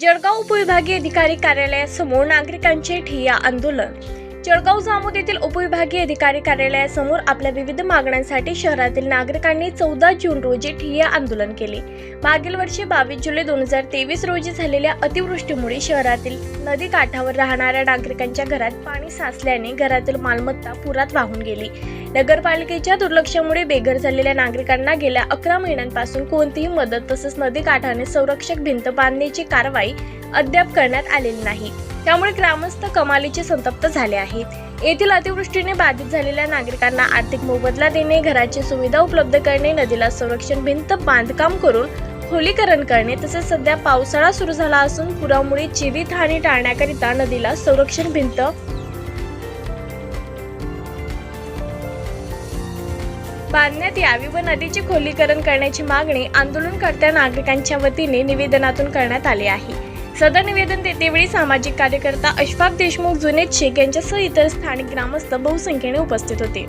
जळगाव उपविभागीय अधिकारी कार्यालयासमोर नागरिकांचे ठिय्या आंदोलन. जळगाव जामोद येथील उपविभागीय अधिकारी कार्यालयासमोर आपल्या विविध मागण्यांसाठी शहरातील नागरिकांनी चौदा जून रोजी ठिय्या आंदोलन केले. मागील वर्षी बावीस जुलै दोन हजार तेवीस रोजी झालेल्या अतिवृष्टीमुळे शहरातील नदी काठावर राहणाऱ्या नागरिकांच्या घरात पाणी साचल्याने घरातील मालमत्ता पुरात वाहून गेली. नगरपालिकेच्या दुर्लक्षामुळे बेघर झालेल्या नागरिकांना गेल्या अकरा महिन्यांपासून कोणतीही मदत तसंच नदी काठाने संरक्षक भिंत बांधण्याची कारवाई अद्याप करण्यात आलेली नाही. त्यामुळे ग्रामस्थ कमालीचे संतप्त झाले आहेत. येथील अतिवृष्टीने बाधित झालेल्या नागरिकांना आर्थिक मोबदला देणे घराची सुविधा उपलब्ध करणे नदीला संरक्षण भिंत बांधकाम करून खोलीकरण करणे तसेच सध्या पावसाळा सुरू झाला असून पुरामुळे जीवितहानी टाळण्याकरिता नदीला संरक्षण भिंत बांधण्यात यावी व नदीचे खोलीकरण करण्याची मागणी आंदोलनकर्त्या नागरिकांच्या वतीने निवेदनातून करण्यात आली आहे. सदर निवेदन देतेवेळी सामाजिक कार्यकर्ता अशफाक देशमुख जुनेद शेख यांच्यासह इतर स्थानिक ग्रामस्थ बहुसंख्येने उपस्थित होते.